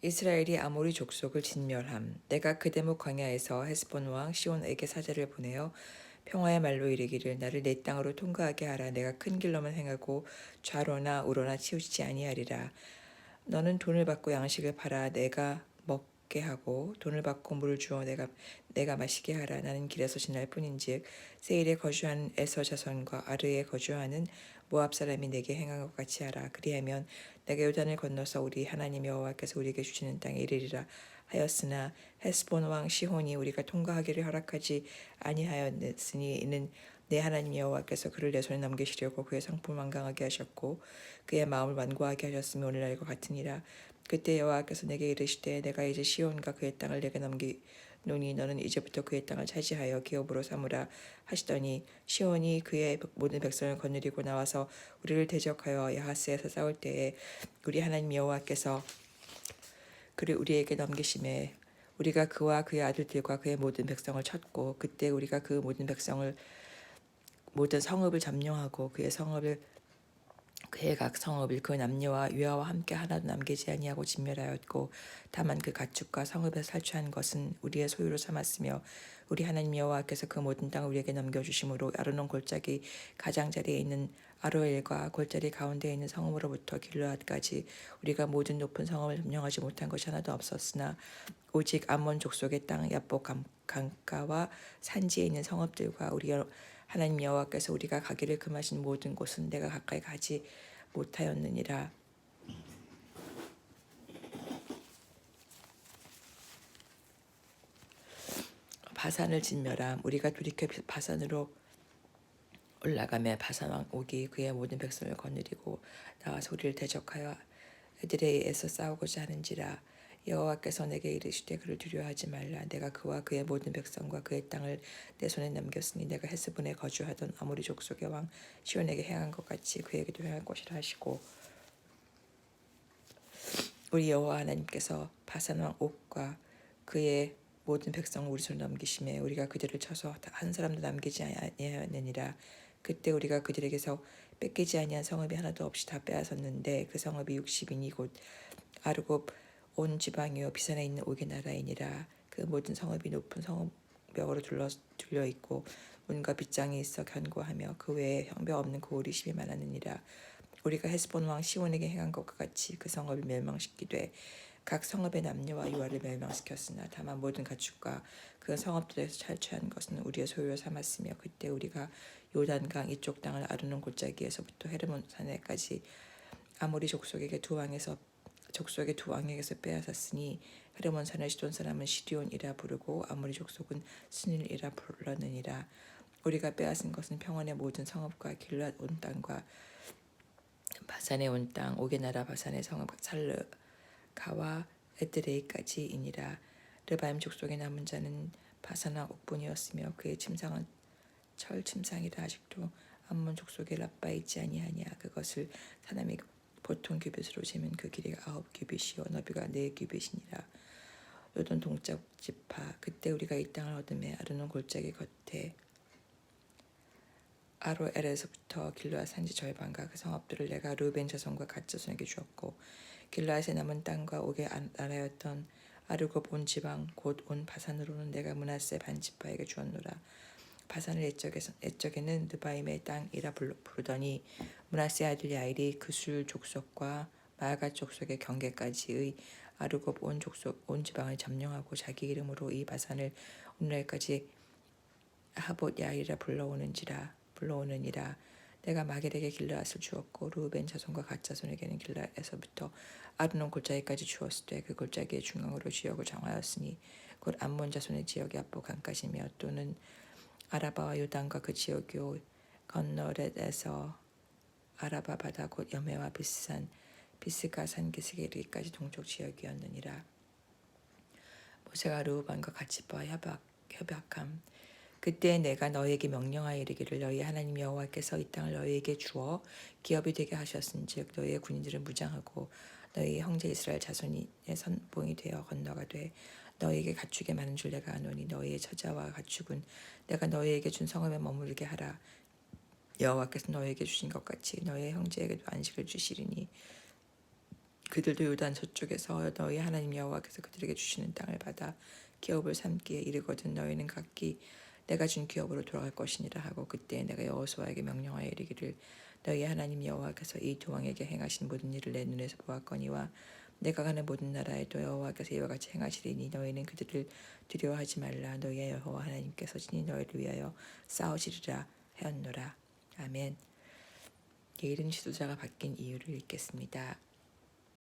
이스라엘이 아모리 족속을 진멸함. 내가 그 대목 광야에서 헤스본 왕 시온에게 사제를 보내어 평화의 말로 이르기를 나를 내 땅으로 통과하게 하라. 내가 큰 길로만 행하고 좌로나 우로나 치우치지 아니하리라. 너는 돈을 받고 양식을 팔아 내가 먹게 하고 돈을 받고 물을 주어 내가 내가 마시게 하라. 나는 길에서 지날 뿐인즉 세일에 거주하는 에서 자손과 아르에 거주하는 모압 사람이 내게 행한 것 같이 하라. 그리하면 내가 요단을 건너서 우리 하나님 여호와께서 우리에게 주시는 땅에 이르리라 하였으나 헤스본 왕 시혼이 우리가 통과하기를 허락하지 아니하였으니 이는 내 하나님 여호와께서 그를 내 손에 넘기시려고 그의 성품을 완강하게 하셨고 그의 마음을 완고하게 하셨으며 오늘날과 같으니라 그때 여호와께서 내게 이르시되 내가 이제 시온과 그의 땅을 내게 넘기 노니 너는 이제부터 그의 땅을 차지하여 기업으로 삼으라 하시더니 시온이 그의 모든 백성을 거느리고 나와서 우리를 대적하여 야하스에서 싸울 때에 우리 하나님 여호와께서 그를 우리에게 넘기심에 우리가 그와 그의 아들들과 그의 모든 백성을 쳤고 그때 우리가 그 모든 백성을 모든 성읍을 점령하고 그의 성읍을 그의 각 성읍을 그 남녀와 유아와 함께 하나도 남기지 아니하고 진멸하였고 다만 그 가축과 성읍에서 살취한 것은 우리의 소유로 삼았으며 우리 하나님 여호와께서 그 모든 땅을 우리에게 넘겨주심으로 아르논 골짜기 가장자리에 있는 아로엘과 골짜기 가운데에 있는 성읍으로부터 길르앗까지 우리가 모든 높은 성읍을 점령하지 못한 것이 하나도 없었으나 오직 암몬 족속의 땅 야복 강- 강가와 산지에 있는 성읍들과 우리 하나님 여호와께서 우리가 가기를 금하신 모든 곳은 내가 가까이 가지 못하였느니라. 바산을 진멸함 우리가 돌이켜 바산으로 올라가며 바산 왕 옥이 그의 모든 백성을 거느리고 나와서 우리를 대적하여 에드레이에서 싸우고자 하는지라 여호와께서 내게 이르시되 그를 두려워하지 말라. 내가 그와 그의 모든 백성과 그의 땅을 내 손에 남겼으니 내가 헤스본에 거주하던 아모리 족속의 왕 시온에게 행한 것 같이 그에게도 행할 것이라 하시고. 우리 여호와 하나님께서 바산 왕 옥과 그의 모든 백성을 우리 손에 넘기심에 우리가 그들을 쳐서 한 사람도 남기지 아니하였느니라. 그때 우리가 그들에게서 뺏기지 아니한 성읍이 하나도 없이 다 빼앗았는데 그 성읍이 60인이 곧 아르곱 온 지방이요. 비산에 있는 옥의 나라이니라. 그 모든 성읍이 높은 성벽으로 둘러 둘려 있고 문과 빗장이 있어 견고하며 그 외에 형벽 없는 고울이 심이 많았느니라. 우리가 헤스본 왕 시온에게 행한 것과 같이 그 성읍을 멸망시키되 각 성읍의 남녀와 유아를 멸망시켰으나 다만 모든 가축과 그 성읍들에서 탈취한 것은 우리의 소유로 삼았으며 그때 우리가 요단강 이쪽 땅을 아르는 골짜기에서부터 헤르몬 산에까지 아모리 족속에게 두 왕에서 족속의 두 왕에게서 빼앗았으니 헤르몬 산의 시돈 사람은 시디온이라 부르고 아모리 족속은 스닐이라 불렀느니라 우리가 빼앗은 것은 평원의 모든 성읍과 길랏 온 땅과 바산의 온 땅, 오게 나라 바산의 성읍 살르가와 에드레이까지이니라. 르바임 족속의 남은 자는 바산와 옥분이었으며 그의 침상은 철 침상이라 아직도 암몬 족속의 라빠 있지 아니하냐. 그것을 사람이 보통 규빗으로 재면 그 길이가 아홉 규빗이요 너비가 네 규빗이니라. 요돈 동쪽 지파 그때 우리가 이 땅을 얻음에 아르논 골짜기 겉에 아로엘에서부터 길르앗 산지 절반과 그 성읍들을 내가 루벤 자손과 갓 자손에게 주었고 길르앗의 남은 땅과 옥의 나라였던 아르곱 온 지방 곧 온 바산으로는 내가 문하세 반지파에게 주었노라 바산을 애적에서, 애적에는 느바임의 땅이라 부르더니 문하세 아들 야일이 그술 족속과 마가 족속의 경계까지의 아르곱 온 족속 온 지방을 점령하고 자기 이름으로 이 바산을 오늘날까지 하봇 야일이라 불러오는지라 불러오느니라. 내가 마겔에게 길르앗을 주었고 루벤 자손과 갓 자손에게는 길르앗에서부터 아르논 골짜기까지 주었을 때 그 골짜기의 중앙으로 지역을 정하였으니 곧 암몬 자손의 지역이 앞보 강까지며 또는 아라바와 요단과 그 지역이 건너렛에서 아라바 바다 곧 여메와 비스산 비스가 산 기슭에 이르기까지 동쪽 지역이었느니라. 모세가 르우반과 같이 봐 협약 협약함. 그때 내가 너에게 명령하여 이르기를 너희 하나님 여호와께서 이 땅을 너희에게 주어 기업이 되게 하셨은즉 너희의 군인들은 무장하고 너희 형제 이스라엘 자손의 선봉이 되어 건너가 돼 너희에게 가축이 많은 줄 내가 아노니 너희의 처자와 가축은 내가 너희에게 준 성읍에 머물게 하라. 여호와께서 너희에게 주신 것 같이 너희의 형제에게도 안식을 주시리니 그들도 요단 서쪽에서 너희 하나님 여호와께서 그들에게 주시는 땅을 받아 기업을 삼기에 이르거든 너희는 각기 내가 준 기업으로 돌아갈 것이니라 하고 그때 내가 여호수아에게 명령하여 이르기를 너희 하나님 여호와께서 이 도왕에게 행하신 모든 일을 내 눈에서 보았거니와 내가 가는 모든 나라에도 여호와께서 이와 같이 행하시리니 너희는 그들을 두려워하지 말라 너희의 여호와 하나님께서 친히 너희를 위하여 싸우시리라 하였노라 아멘. 게일은 지도자가 바뀐 이유를 읽겠습니다.